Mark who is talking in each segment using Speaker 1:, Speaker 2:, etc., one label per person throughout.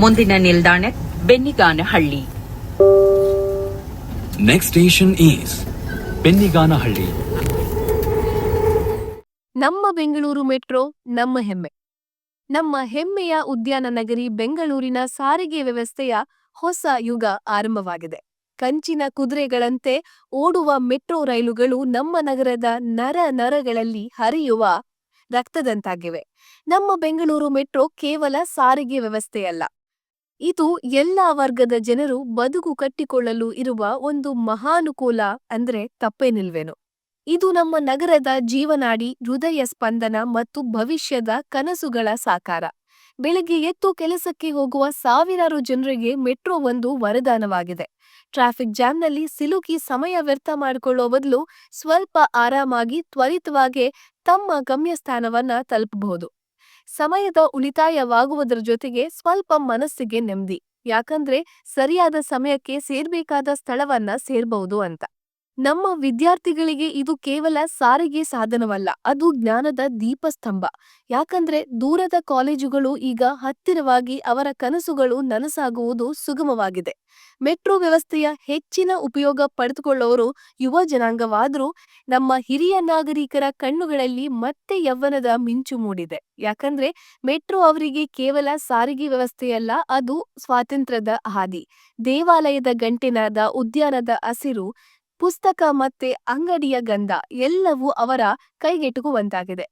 Speaker 1: ಮುಂದಿನ ನಿಲ್ದಾಣ Benniganahalli.
Speaker 2: Next station is Benniganahalli.
Speaker 3: ನಮ್ಮ ಬೆಂಗಳೂರು ಮೆಟ್ರೋ ನಮ್ಮ ಹೆಮ್ಮೆ. ನಮ್ಮ ಹೆಮ್ಮೆಯ ಉದ್ಯಾನ ನಗರಿ ಬೆಂಗಳೂರಿನ ಸಾರಿಗೆ ವ್ಯವಸ್ಥೆಯ ಹೊಸ ಯುಗ ಆರಂಭವಾಗಿದೆ. ಕಂಚಿನ ಕುದುರೆಗಳಂತೆ ಓಡುವ ಮೆಟ್ರೋ ರೈಲುಗಳು ನಮ್ಮ ನಗರದ ನರ ನರಗಳಲ್ಲಿ ಹರಿಯುವ ರಕ್ತದಂತಾಗಿವೆ. ನಮ್ಮ ಬೆಂಗಳೂರು ಮೆಟ್ರೋ ಕೇವಲ ಸಾರಿಗೆ ವ್ಯವಸ್ಥೆಯಲ್ಲ. ಇದು ಎಲ್ಲ ವರ್ಗದ ಜನರು ಬದುಕು ಕಟ್ಟಿಕೊಳ್ಳಲು ಇರುವ ಒಂದು ಮಹಾನುಕೂಲ ಅಂದ್ರೆ ತಪ್ಪೇನಿಲ್ವೇನು. ಇದು ನಮ್ಮ ನಗರದ ಜೀವನಾಡಿ ಹೃದಯ ಸ್ಪಂದನ ಮತ್ತು ಭವಿಷ್ಯದ ಕನಸುಗಳ ಸಾಕಾರ. ಬೆಳಗ್ಗೆ ಎತ್ತು ಕೆಲಸಕ್ಕೆ ಹೋಗುವ ಸಾವಿರಾರು ಜನರಿಗೆ ಮೆಟ್ರೋ ಒಂದು ವರದಾನವಾಗಿದೆ. ಟ್ರಾಫಿಕ್ ಜಾಮ್ನಲ್ಲಿ ಸಿಲುಕಿ ಸಮಯ ವ್ಯರ್ಥ ಮಾಡಿಕೊಳ್ಳುವ ಬದಲು ಸ್ವಲ್ಪ ಆರಾಮಾಗಿ ತ್ವರಿತವಾಗಿ ತಮ್ಮ ಗಮ್ಯಸ್ಥಾನವನ್ನ ತಲುಪಬಹುದು ಸಮಯದ ಉಳಿತಾಯವಾಗುವುದರ ಜೊತೆಗೆ ಸ್ವಲ್ಪ ಮನಸ್ಸಿಗೆ ನೆಮ್ಮದಿ. ಯಾಕಂದ್ರೆ ಸರಿಯಾದ ಸಮಯಕ್ಕೆ ಸೇರ್ಬೇಕಾದ ಸ್ಥಳವನ್ನ ಸೇರ್ಬಹುದು ಅಂತ. ನಮ್ಮ ವಿದ್ಯಾರ್ಥಿಗಳಿಗೆ ಇದು ಕೇವಲ ಸಾರಿಗೆ ಸಾಧನವಲ್ಲ, ಅದು ಜ್ಞಾನದ ದೀಪಸ್ತಂಭ. ಯಾಕಂದ್ರೆ ದೂರದ ಕಾಲೇಜುಗಳು ಈಗ ಹತ್ತಿರವಾಗಿ ಅವರ ಕನಸುಗಳು ನನಸಾಗುವುದು ಸುಗಮವಾಗಿದೆ. ಮೆಟ್ರೋ ವ್ಯವಸ್ಥೆಯ ಹೆಚ್ಚಿನ ಉಪಯೋಗ ಪಡೆದುಕೊಳ್ಳುವವರು ಯುವ ಜನಾಂಗವಾದರೂ ನಮ್ಮ ಹಿರಿಯ ನಾಗರಿಕರ ಕಣ್ಣುಗಳಲ್ಲಿ ಮತ್ತೆ ಯೌವನದ ಮಿಂಚು ಮೂಡಿದೆ. ಯಾಕಂದ್ರೆ ಮೆಟ್ರೋ ಅವರಿಗೆ ಕೇವಲ ಸಾರಿಗೆ ವ್ಯವಸ್ಥೆಯಲ್ಲ, ಅದು ಸ್ವಾತಂತ್ರ್ಯದ ಹಾದಿ. ದೇವಾಲಯದ ಗಂಟೆನಾದ ಉದ್ಯಾನದ ಹಸಿರು ಪುಸ್ತಕ ಮತ್ತೆ ಅಂಗಡಿಯ ಗಂಧ ಎಲ್ಲವೂ ಅವರ ಕೈಗೆಟುಕುವಂತಾಗಿದೆ.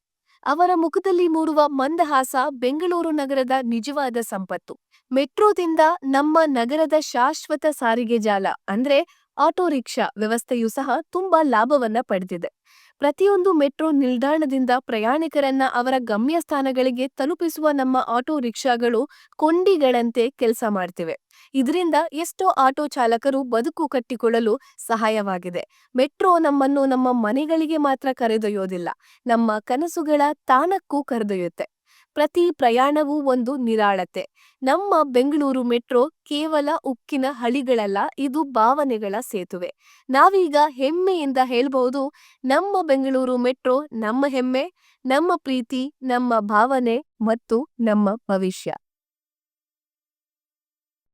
Speaker 3: ಅವರ ಮುಖದಲ್ಲಿ ಮೂಡುವ ಮಂದಹಾಸ ಬೆಂಗಳೂರು ನಗರದ ನಿಜವಾದ ಸಂಪತ್ತು. ಮೆಟ್ರೋದಿಂದ ನಮ್ಮ ನಗರದ ಶಾಶ್ವತ ಸಾರಿಗೆ ಜಾಲ ಅಂದ್ರೆ ಆಟೋ ರಿಕ್ಷಾ ವ್ಯವಸ್ಥೆಯೂ ಸಹ ತುಂಬಾ ಲಾಭವನ್ನ ಪಡೆದಿದೆ. ಪ್ರತಿಯೊಂದು ಮೆಟ್ರೋ ನಿಲ್ದಾಣದಿಂದ ಪ್ರಯಾಣಿಕರನ್ನ ಅವರ ಗಮ್ಯಸ್ಥಾನಗಳಿಗೆ ತಲುಪಿಸುವ ನಮ್ಮ ಆಟೋ ರಿಕ್ಷಾಗಳು ಕೊಂಡಿಗಳಂತೆ ಕೆಲಸ ಮಾಡ್ತಿವೆ. ಇದರಿಂದ ಎಷ್ಟೋ ಆಟೋ ಚಾಲಕರು ಬದುಕು ಕಟ್ಟಿಕೊಳ್ಳಲು ಸಹಾಯವಾಗಿದೆ. ಮೆಟ್ರೋ ನಮ್ಮನ್ನು ನಮ್ಮ ಮನೆಗಳಿಗೆ ಮಾತ್ರ ಕರೆದೊಯ್ಯೋದಿಲ್ಲ, ನಮ್ಮ ಕನಸುಗಳ ತಾಣಕ್ಕೂ ಕರೆದೊಯ್ಯುತ್ತೆ. ಪ್ರತಿ ಪ್ರಯಾಣವೂ ಒಂದು ನಿರಾಳತೆ. ನಮ್ಮ ಬೆಂಗಳೂರು ಮೆಟ್ರೋ ಕೇವಲ ಉಕ್ಕಿನ ಹಳಿಗಳಲ್ಲ, ಇದು ಭಾವನೆಗಳ ಸೇತುವೆ. ನಾವೀಗ ಹೆಮ್ಮೆಯಿಂದ ಹೇಳಬಹುದು ನಮ್ಮ ಬೆಂಗಳೂರು ಮೆಟ್ರೋ ನಮ್ಮ ಹೆಮ್ಮೆ, ನಮ್ಮ ಪ್ರೀತಿ, ನಮ್ಮ ಭಾವನೆ ಮತ್ತು ನಮ್ಮ ಭವಿಷ್ಯ.